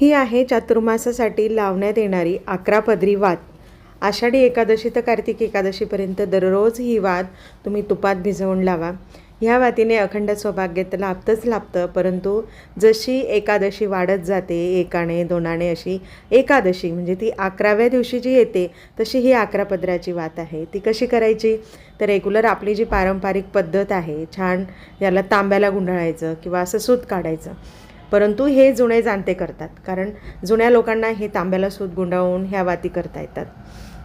ही आहे चातुर्मासासाठी लावण्यात येणारी अकरा पदरी वात. आषाढी एकादशी तर कार्तिक एकादशीपर्यंत दररोज ही वात तुम्ही तुपात भिजवून लावा. ह्या वातीने अखंड सौभाग्य तर लाभतंच लाभतं परंतु जशी एकादशी वाढत जाते एकाने दोनाने अशी एकादशी म्हणजे ती अकराव्या दिवशी जी येते तशी ही अकरा पदराची वात आहे. ती कशी करायची? तर रेग्युलर आपली जी पारंपरिक पद्धत आहे छान याला तांब्याला गुंडाळायचं किंवा असं सूत काढायचं. परंतु हे जुने जाणते करतात. कारण जुन्या लोकांना हे तांब्याला सूत गुंडाळून ह्या वाती करता येतात.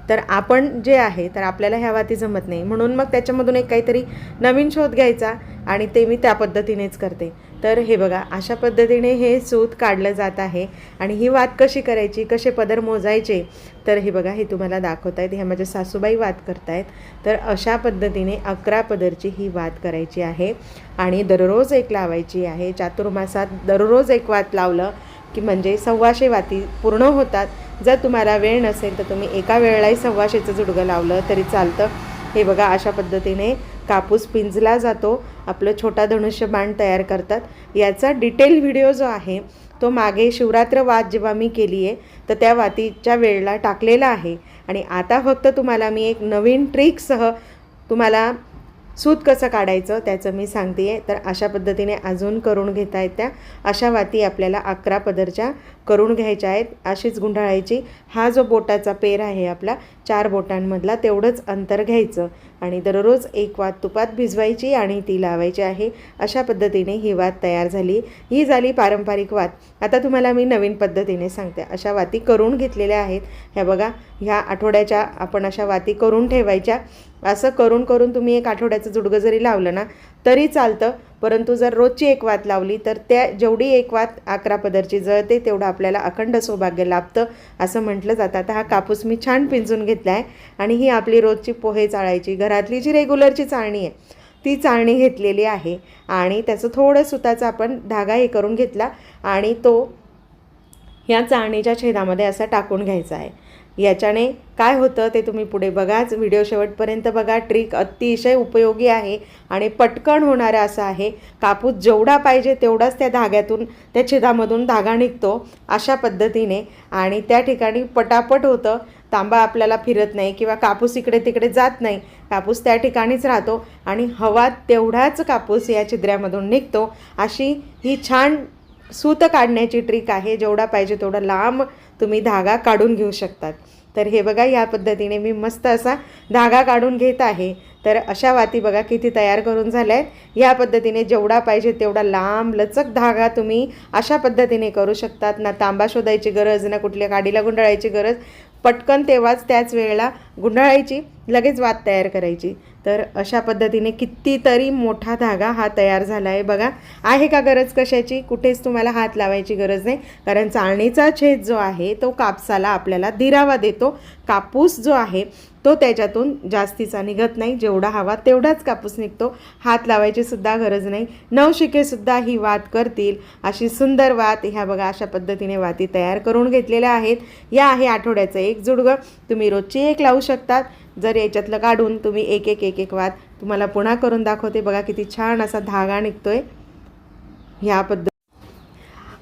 तर आपण जे आहे तर आपल्याला ह्या वाती जमत नाही. म्हणून मग त्याच्यामधून एक काहीतरी नवीन शोध घ्यायचा आणि ते मी त्या पद्धतीनेच करते. तर हे बघा अशा पद्धतीने हे सूत काढलं जात आहे आणि ही वात कशी करायची कसे पदर मोजायचे तर हे बघा हे तुम्हाला दाखवत आहेत ह्या माझ्या सासूबाई वात करतायत. तर अशा पद्धतीने अकरा पदरची ही वात करायची आहे आणि दररोज एक लावायची आहे. चातुर्मासात दररोज एक वात लावलं की म्हणजे सव्वाशे वाती पूर्ण होतात. जर तुम्हाला वेळ नसेल तर तुम्ही एका वेळेलाही सव्वाशेचं जुडगं लावलं तरी चालतं. हे बघा अशा पद्धतीने कापूस पिंजला जातो. आपलं छोटा धनुष्य बाण तयार करतात. याचा डिटेल व्हिडिओ जो आहे तो मागे शिवरात्र वाद जेव्हा मी केली आहे तर त्या वातीच्या वेळेला टाकलेला आहे. आणि आता फक्त तुम्हाला मी एक नवीन ट्रिकसह तुम्हाला सूत कसं काढायचं त्याचं मी सांगते आहे तर अशा पद्धतीने अजून करून घेता येत्या. अशा वाती आपल्याला अकरा पदरच्या करून घ्यायच्या आहेत. अशीच गुंडाळायची. हा जो बोटाचा पेर आहे आपला चार बोटांमधला तेवढंच अंतर घ्यायचं. आणि दररोज एक वात तुपात भिजवायची आणि ती लावायची आहे. अशा पद्धतीने ही वात तयार झाली. ही झाली पारंपरिक वात. आता तुम्हाला मी नवीन पद्धतीने सांगते. अशा वाती करून घेतलेल्या आहेत. ह्या बघा ह्या आठवड्याच्या आपण अशा वाती करून ठेवायच्या. असं करून करून तुम्ही एक आठवड्याचं जुडगं जरी लावलं ना तरी चालतं. परंतु जर रोजची एक वात लावली तर त्या जेवढी एक वात अकरा पदरची जळते तेवढं आपल्याला अखंड सौभाग्य लाभतं असं म्हटलं जातं. आता हा कापूस मी छान पिंजून घेतला आहे आणि ही आपली रोजची पोहे चाळायची घरातली जी रेग्युलरची चाळणी आहे ती चाळणी घेतलेली आहे आणि त्याचं थोडं सुताचा आपण धागा हे करून घेतला आणि तो ह्या चाळणीच्या छेदामध्ये असा टाकून घ्यायचा आहे. याच्याने काय होतं ते तुम्ही पुढे बघाच. व्हिडिओ शेवटपर्यंत बघा. ट्रिक अतिशय उपयोगी आहे आणि पटकन होणारा असा आहे. कापूस जेवढा पाहिजे तेवढाच त्या धाग्यातून त्या छिदामधून धागा निघतो अशा पद्धतीने. आणि त्या ठिकाणी पटापट होतं. तांबा आपल्याला फिरत नाही किंवा कापूस इकडे तिकडे जात नाही. कापूस त्या ठिकाणीच राहतो आणि हवा तेवढाच कापूस या छिद्र्यामधून निघतो. अशी ही छान सूत काढण्याची ट्रिक आहे जेवढा पाहिजे तेवढा लांब तुम्ही धागा काढून घेऊ शकतात. तर हे बघा या पद्धतीने मी मस्त असा धागा काढून घेत आहे. तर अशा वाती बघा किती तयार करून झाल्या आहेत या पद्धतीने जेवढा पाहिजे तेवढा लांब लचक धागा तुम्ही अशा पद्धतीने करू शकतात. ना तांबा शोधायची गरज ना कुठल्या गाडीला गुंडाळायची गरज. पटकन तेव्हाच त्याच वेळेला गुंडाळायची लगेच वात तयार करायची. तर अशा पद्धतीने कितीतरी मोठा धागा हा तयार झाला आहे बघा आहे का गरज कशाची? कुठेच तुम्हाला हात लावायची गरज नाही. कारण चाळणीचा छेद जो आहे तो कापसाला आपल्याला दिरावा देतो. कापूस जो आहे तो त्याच्यातून जास्तीचा निघत नाही. जेवढा हवा तेवढाच कापूस निघतो. हात लावायची सुद्धा गरज नाही. नवशिकेसुद्धा ही वात करतील. अशी सुंदर वात ह्या बघा अशा पद्धतीने वाती तयार करून घेतलेल्या आहेत. या आहे आठवड्याचं एक जुडगं. तुम्ही रोजची एक लावू शकतात. जर याच्यातलं काढून तुम्ही एक एक एक एक वात तुम्हाला पुन्हा करून दाखवते. बघा किती छान असा धागा निघतोय. ह्या पद्धत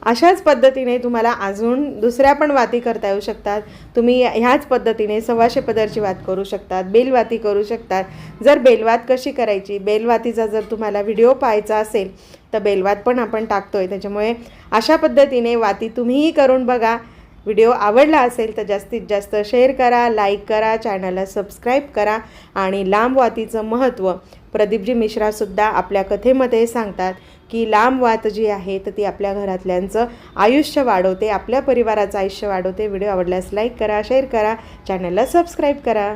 अशाच पद्धतीने तुम्हाला अजून दुसऱ्या पण वाती करता येऊ शकतात. तुम्ही ह्याच पद्धतीने सव्वाशे पदरची वात करू शकतात. बेलवाती करू शकतात. जर बेलवात कशी करायची? बेलवातीचा जर तुम्हाला व्हिडिओ पाहायचा असेल तर बेलवात पण आपण टाकतोय. त्याच्यामुळे अशा पद्धतीने वाती तुम्हीही करून बघा. व्हिडिओ आवडला असेल तर जास्तीत जास्त शेअर करा लाईक करा चॅनलला सबस्क्राईब करा आणि लांब वातीचं महत्त्व. प्रदीपजी मिश्रासुद्धा आपल्या कथेमध्ये सांगतात की लांब वात जी आहे तर ती आपल्या घरातल्यांचं आयुष्य वाढवते आपल्या परिवाराचं आयुष्य वाढवते. व्हिडिओ आवडल्यास लाईक करा शेअर करा चॅनलला सबस्क्राईब करा.